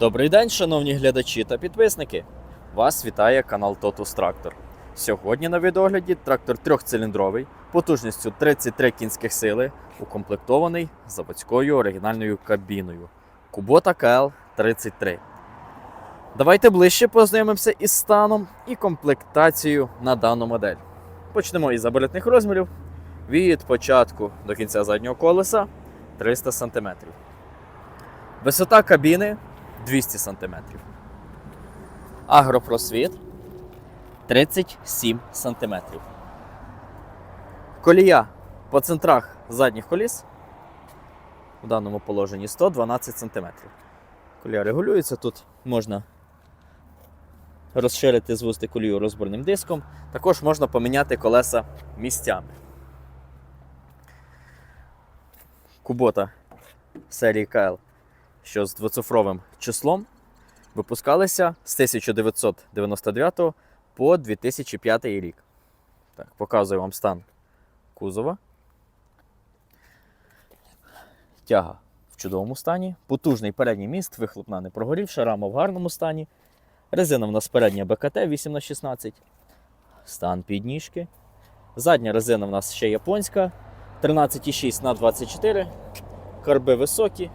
Добрий день, шановні глядачі та підписники. Вас вітає канал Totus Tractor. Сьогодні на відогляді трактор трьохциліндровий, потужністю 33 кінських сили, укомплектований заводською оригінальною кабіною Kubota KL33. Давайте ближче познайомимося із станом і комплектацією на дану модель. Почнемо із заболітних розмірів. Від початку до кінця заднього колеса 300 см. Висота кабіни 200 см. Агропросвіт 37 см. Колія по центрах задніх коліс в даному положенні 112 см. Колія регулюється, тут можна розширити звузти колію розборним диском. Також можна поміняти колеса місцями. Кубота серії КЛ що з двоцифровим числом випускалися з 1999 по 2005 рік. Так, показую вам стан кузова. Тяга в чудовому стані, потужний передній міст, вихлопна не прогорівша, рама в гарному стані. Резина в нас передня БКТ 8х16. Стан підніжки. Задня резина в нас ще японська 13,6 на 24. Карби високі,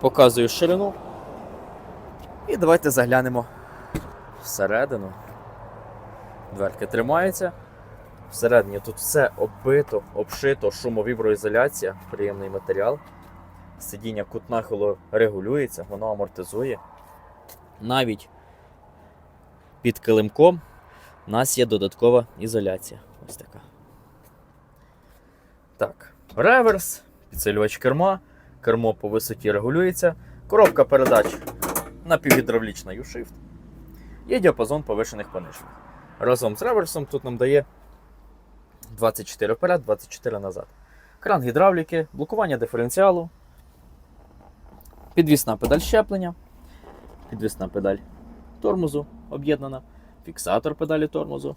Показую ширину. І давайте заглянемо всередину. Дверки тримаються. Всередині тут все оббито, обшито, шумовіброізоляція, приємний матеріал. Сидіння кут нахилу регулюється, воно амортизує. Навіть під килимком у нас є додаткова ізоляція. Ось така. Так, реверс, підсилювач керма. Кермо по висоті регулюється, коробка передач напівгідравлічна U-Shift. Є діапазон повишених понижених. Разом з реверсом тут нам дає 24 вперед, 24 назад. Кран гідравліки, блокування диференціалу, підвісна педаль щеплення, підвісна педаль тормозу об'єднана, фіксатор педалі тормозу,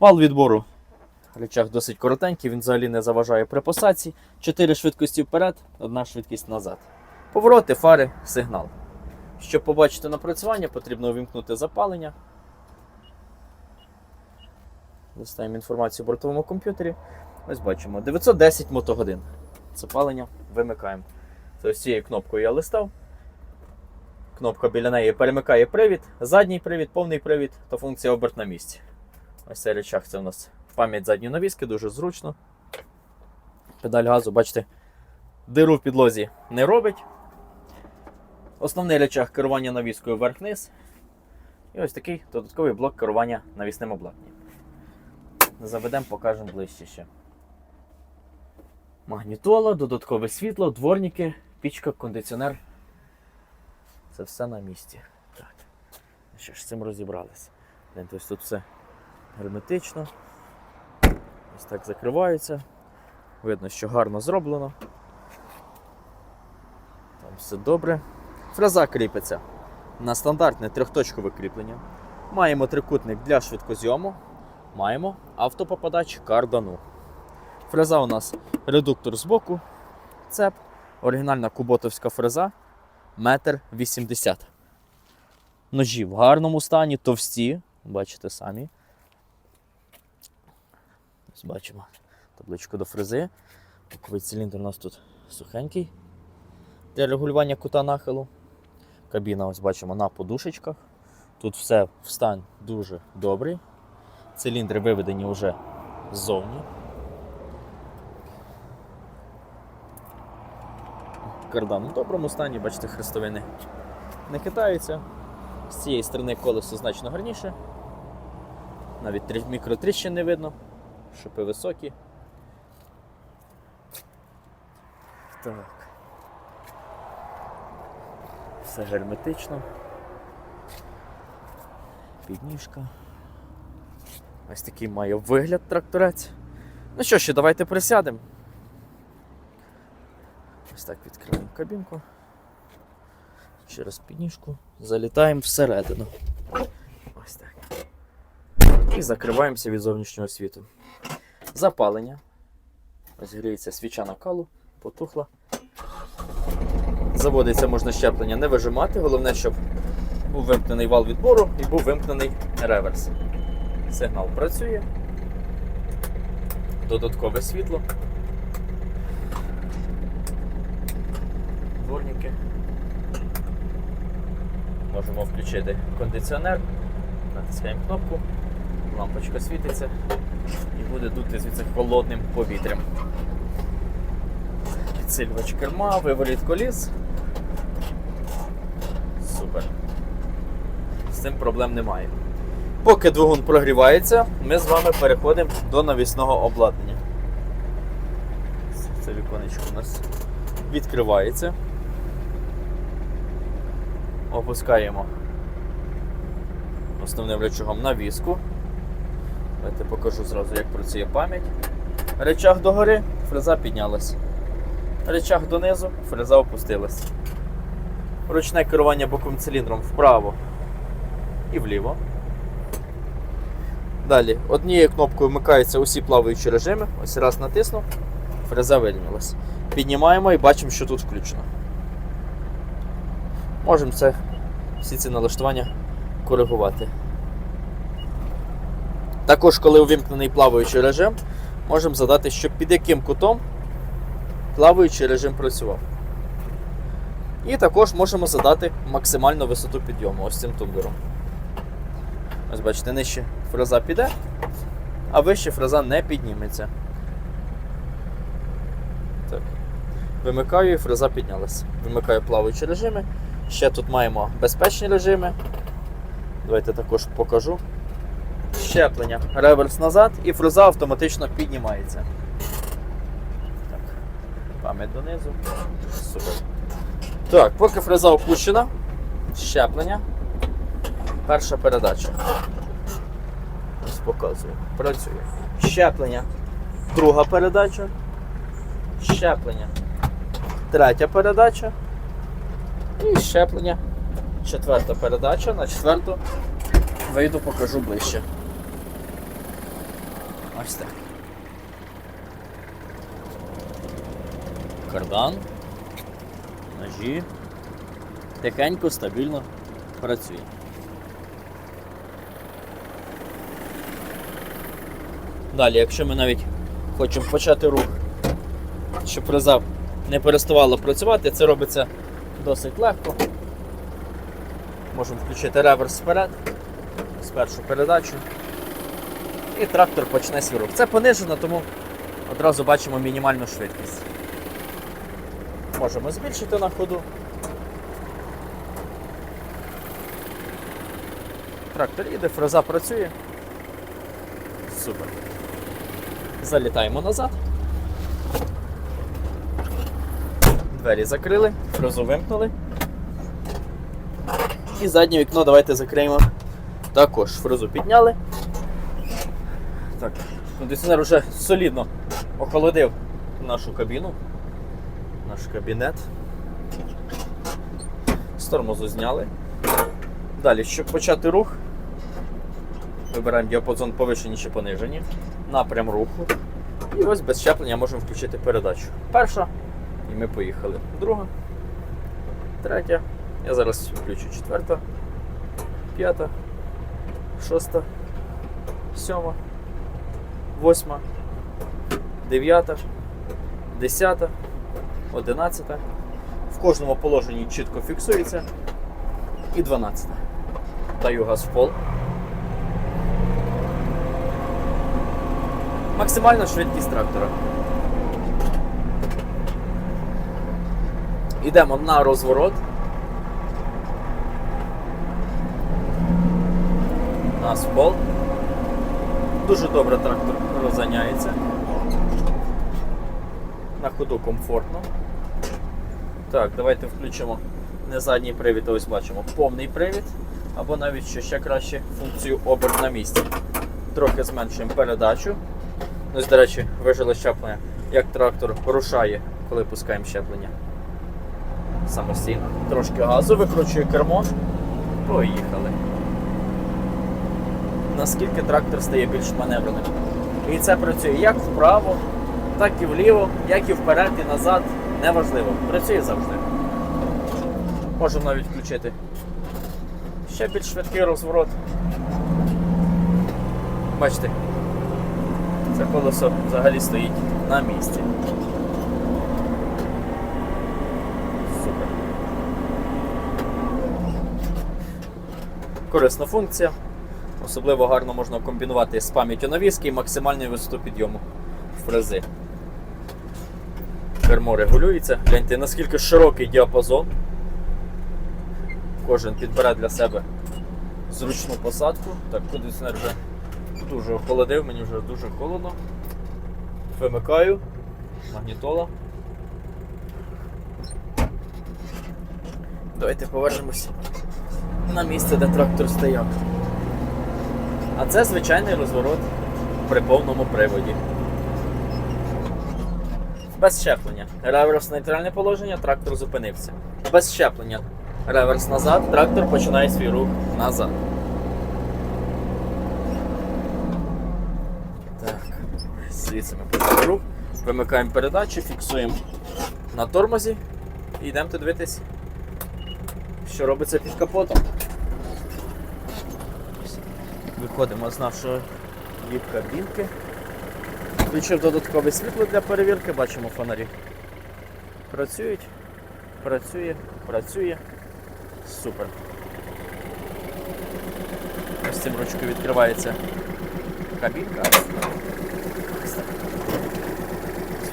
вал відбору Речах досить коротенький, він взагалі не заважає при посадці. 4 швидкості вперед, одна швидкість назад. Повороти, фари, сигнал. Щоб побачити напрацювання, потрібно увімкнути запалення. Достаємо інформацію в бортовому комп'ютері. Ось бачимо 910 мотогодин. Запалення вимикаємо. Це ось цією кнопкою я листав. Кнопка біля неї перемикає привід, задній привід, повний привід та функція оберт на місці. Ось цей речах це у нас пам'ять задньої навіски, дуже зручно. Педаль газу, бачите, диру в підлозі не робить. Основний речах керування навіскою вверх-вниз. І ось такий додатковий блок керування навісним обладнанням. Заведемо, покажемо ближче ще. Магнітола, додаткове світло, дворники, пічка, кондиціонер. Це все на місці. Так. Що ж з цим розібралися? Ось тут все герметично. Ось так закривається. Видно, що гарно зроблено. Там все добре. Фреза кріпиться на стандартне трьохточкове кріплення. Маємо трикутник для швидкозйому. Маємо автопопадач кардану. Фреза у нас редуктор з боку, цеп, оригінальна куботовська фреза 1,80 м. Ножі в гарному стані, товсті, бачите самі. Бачимо табличку до фрези. Боковий циліндр у нас тут сухенький для регулювання кута нахилу. Кабіна, ось бачимо, на подушечках. Тут все в стан дуже добрий. Циліндри виведені вже ззовні. Кардан в доброму стані, бачите, хрестовини не хитаються. З цієї сторони колесо значно гарніше. Навіть трі- мікротріщин не видно шипи високі. Так. Все герметично. Підніжка. Ось такий має вигляд тракторець. Ну що ще, давайте присядемо. Ось так відкриваємо кабінку. Через підніжку залітаємо всередину. Ось так. І закриваємося від зовнішнього світу. Запалення. Ось гріється свіча накалу, потухла. Заводиться можна щеплення не вижимати. Головне, щоб був вимкнений вал відбору і був вимкнений реверс. Сигнал працює. Додаткове світло. Дворники. Можемо включити кондиціонер. Натискаємо кнопку, лампочка світиться і буде дути звідси холодним повітрям. Підсилювач керма, виворіт коліс. Супер. З цим проблем немає. Поки двигун прогрівається, ми з вами переходимо до навісного обладнання. Це віконечко у нас відкривається. Опускаємо основним речагом навіску. Давайте покажу зразу, як працює пам'ять. Речах догори, фреза піднялась. Речах донизу, фреза опустилась. Ручне керування боковим циліндром вправо і вліво. Далі однією кнопкою вмикаються усі плаваючі режими. Ось раз натиснув, фреза вирівнялась. Піднімаємо і бачимо, що тут включено. Можемо це, всі ці налаштування коригувати. Також, коли увімкнений плаваючий режим, можемо задати, щоб під яким кутом плаваючий режим працював. І також можемо задати максимальну висоту підйому ось цим тумблером. Ось бачите, нижче фреза піде, а вище фреза не підніметься. Так. Вимикаю і фреза піднялася. Вимикаю плаваючі режими. Ще тут маємо безпечні режими. Давайте також покажу. Щеплення. Реверс назад і фреза автоматично піднімається. Так. Пам'ять донизу. Супер. Так, поки фреза опущена, щеплення. Перша передача. Ось показую. Працює. Щеплення. Друга передача. Щеплення. Третя передача. І щеплення. Четверта передача. На четверту вийду, покажу ближче. Ось. Кардан. Ножі. Тихенько, стабільно працює. Далі, якщо ми навіть хочемо почати рух, щоб фреза не переставала працювати, це робиться досить легко. Можемо включити реверс вперед, з першу передачу. І трактор почне свій. Це понижено, тому одразу бачимо мінімальну швидкість. Можемо збільшити на ходу. Трактор їде, фреза працює. Супер. Залітаємо назад. Двері закрили, фрезу вимкнули. І заднє вікно давайте закриємо. Також фрезу підняли. Кондиціонер вже солідно охолодив нашу кабіну, наш кабінет. З тормозу зняли. Далі, щоб почати рух, вибираємо діапазон повишені чи понижені, напрям руху. І ось без щеплення можемо включити передачу. Перша, і ми поїхали. Друга, третя. Я зараз включу четверта, п'ята, шоста, сьома, восьма, дев'ята, десята, одинадцята. В кожному положенні чітко фіксується. І 12. Даю газ в пол. Максимальна швидкість трактора. Йдемо на розворот. В пол. Дуже добре трактор розганяється. На ходу комфортно. Так, давайте включимо не задній привід, а ось бачимо повний привід, або навіть що ще краще функцію оберт на місці. Трохи зменшуємо передачу. Ось, до речі, вижило щеплення, як трактор порушає, коли пускаємо щеплення. Самостійно. Трошки газу, викручує кермо. Поїхали. Наскільки трактор стає більш маневреним. І це працює як вправо, так і вліво, як і вперед, і назад. Неважливо. Працює завжди. Можемо навіть включити ще більш швидкий розворот. Бачите, це колесо взагалі стоїть на місці. Супер. Корисна функція. Особливо гарно можна комбінувати з пам'яттю навіски і максимальною висоту підйому фрези. Кермо регулюється. Гляньте, наскільки широкий діапазон. Кожен підбере для себе зручну посадку. Так, кондиціонер вже дуже охолодив, мені вже дуже холодно. Вимикаю. Магнітола. Давайте повернемось на місце, де трактор стояв. А це звичайний розворот при повному приводі. Без щеплення. Реверс нейтральне положення, трактор зупинився. Без щеплення. Реверс назад, трактор починає свій рух назад. Так. Звідси ми почали рух. Вимикаємо передачу, фіксуємо на тормозі і йдемо дивитись, що робиться під капотом. Виходимо з нашої їх кабінки. Включив додаткове світло для перевірки, бачимо фонарі. Працюють, працює, працює. Супер. Ось цим ручкою відкривається кабінка. Ось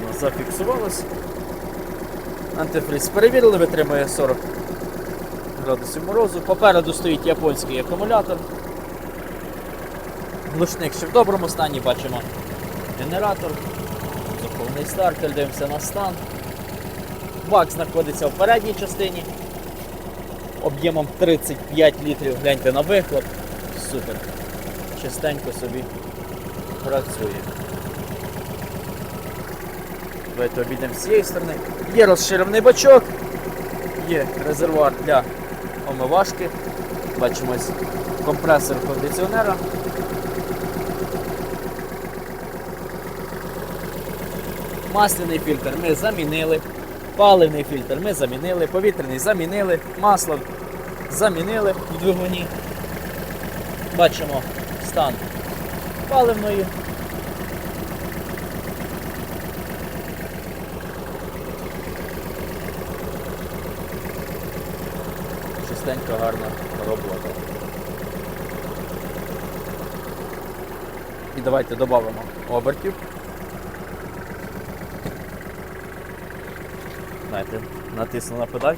вона зафіксувалась. Антифриз перевірили, витримує 40 градусів морозу. Попереду стоїть японський акумулятор. Глушник ще в доброму стані, бачимо генератор, заповний стартер, дивимося на стан. Бак знаходиться в передній частині об'ємом 35 літрів. Гляньте на вихлоп. Супер. Чистенько собі працює. Давайте обійдемо з цієї сторони. Є розширений бачок, є резервуар для омивашки. Бачимо ось компресор кондиціонера. Масляний фільтр ми замінили, паливний фільтр ми замінили, повітряний замінили, масло замінили в двигуні. Бачимо стан паливної. Чистенька гарна робота. І давайте додамо обертів. Знаєте, натисну на педаль.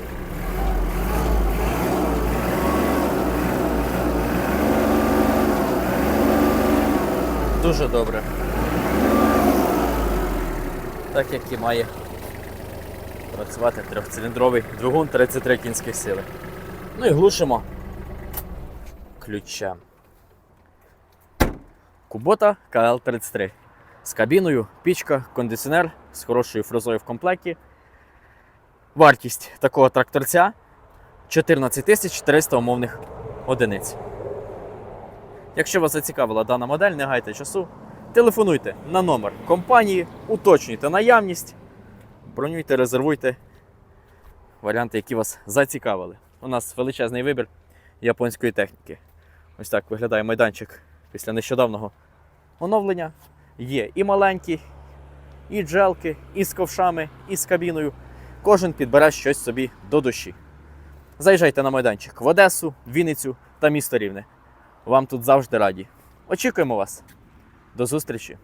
Дуже добре. Так як і має працювати трьохциліндровий двигун 33 кінських сили. Ну і глушимо ключем. Кубота КЛ-33 з кабіною, пічка, кондиціонер з хорошою фрезою в комплекті. Вартість такого тракторця 14 400 умовних одиниць. Якщо вас зацікавила дана модель, не гайте часу. Телефонуйте на номер компанії, уточнюйте наявність, бронюйте, резервуйте варіанти, які вас зацікавили. У нас величезний вибір японської техніки. Ось так виглядає майданчик після нещодавнього оновлення. Є і маленькі, і джелки, і з ковшами, і з кабіною. Кожен підбере щось собі до душі. Заїжджайте на майданчик в Одесу, Вінницю та місто Рівне. Вам тут завжди раді. Очікуємо вас. До зустрічі!